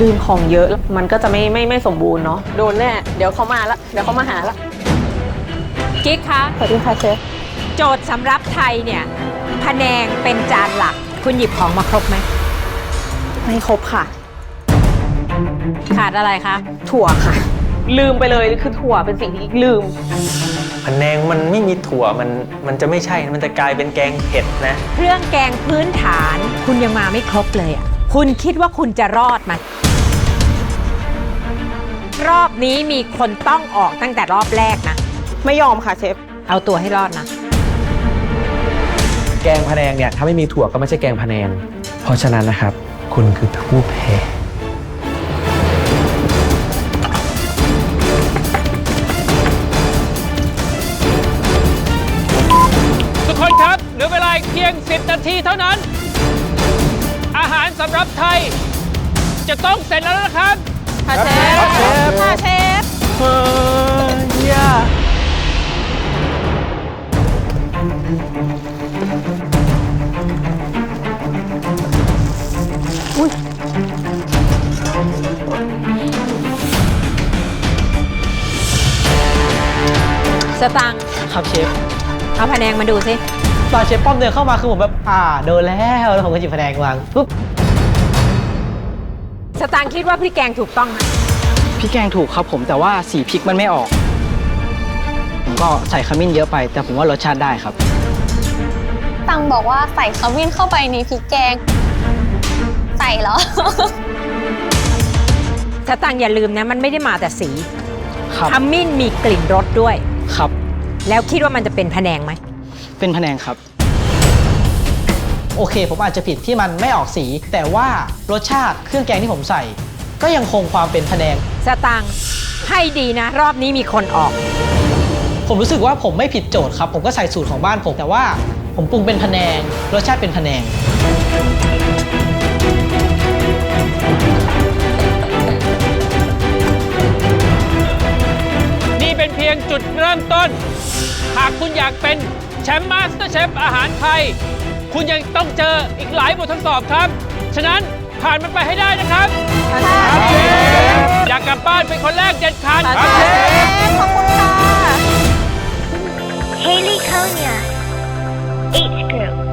ลืมของเยอะมันก็จะไม่ไม่ไม่สมบูรณ์เนาะโดนแน่ เดี๋ยวเขามาละเดี๋ยวเขามาหาละกิ๊กคะสวัสดีค่ะเชฟโจทย์สำหรับไทยเนี่ยพะแนงเป็นจานหลัก คุณหยิบของมาครบไหมไม่ครบค่ะ ขาดอะไรคะถั่วค่ะ ลืมไปเลยคือถั่วเป็นสิ่งที่ลืมพะแนงมันไม่มีถั่วมันมันจะไม่ใช่มันจะกลายเป็นแกงเผ็ดนะ เครื่องแกงพื้นฐาน คุณยังมาไม่ครบเลยอะคุณคิดว่าคุณจะรอดไหม รอบนี้มีคนต้องออกตั้งแต่รอบแรกนะ ไม่ยอมค่ะเชฟ เอาตัวให้รอดนะ แกงพะแนงเนี่ยถ้าไม่มีถั่วก็ไม่ใช่แกงพะแนง เพราะฉะนั้นนะครับ คุณคือผู้แพ้ทุกคนครับเหลือเวลาอีกเพียง 10 นาทีเท่านั้น อาหารสำหรับไทย จะต้องเสร็จแล้วนะครับ ค่ะเชฟ ค่ะเชฟสตังค์ครับเชฟเอาพะแนงมาดูสิตอนเชฟป้อมเดินเข้ามาคือผมแบบอ่าโดนแล้วแล้วผมก็หยิบแผนงวางปุ๊บ สตังค์คิดว่าพี่แกงถูกต้องไหม พี่แกงถูกครับผมแต่ว่าสีพริกมันไม่ออก ผมก็ใส่ขมิ้นเยอะไป แต่ผมว่ารสชาติได้ครับ ตังบอกว่าใส่ขมิ้นเข้าไปในพริกแกง ใส่เหรอสตังค์อย่าลืมนะ มันไม่ได้มาแต่สีครับขมิ้นมีกลิ่นรสด้วย ครับ แล้วคิดว่ามันจะเป็นพะแนงไหม เป็นแผนงครับ โอเค ผมอาจจะผิดที่มันไม่ออกสี แต่ว่ารสชาติเครื่องแกงที่ผมใส่ ก็ยังคงความเป็นแผนงสตังค์ให้ดีนะ รอบนี้มีคนออก ผมรู้สึกว่าผมไม่ผิดโจทย์ครับ ผมก็ใส่สูตรของบ้านผม แต่ว่าผมปรุงเป็นแผนงรสชาติเป็นแผนง นี่เป็นเพียงจุดเริ่มต้น หากคุณอยากเป็นแชมป์มาสเตอร์เชฟอาหารไทย คุณยังต้องเจออีกหลายบททดสอบครับ ฉะนั้น ผ่านมันไปให้ได้นะครับครับเชฟอยากกลับบ้านเป็นคนแรกเด็ดคันครับเชฟ ขอบคุณค่ะ Haley Konya, H group.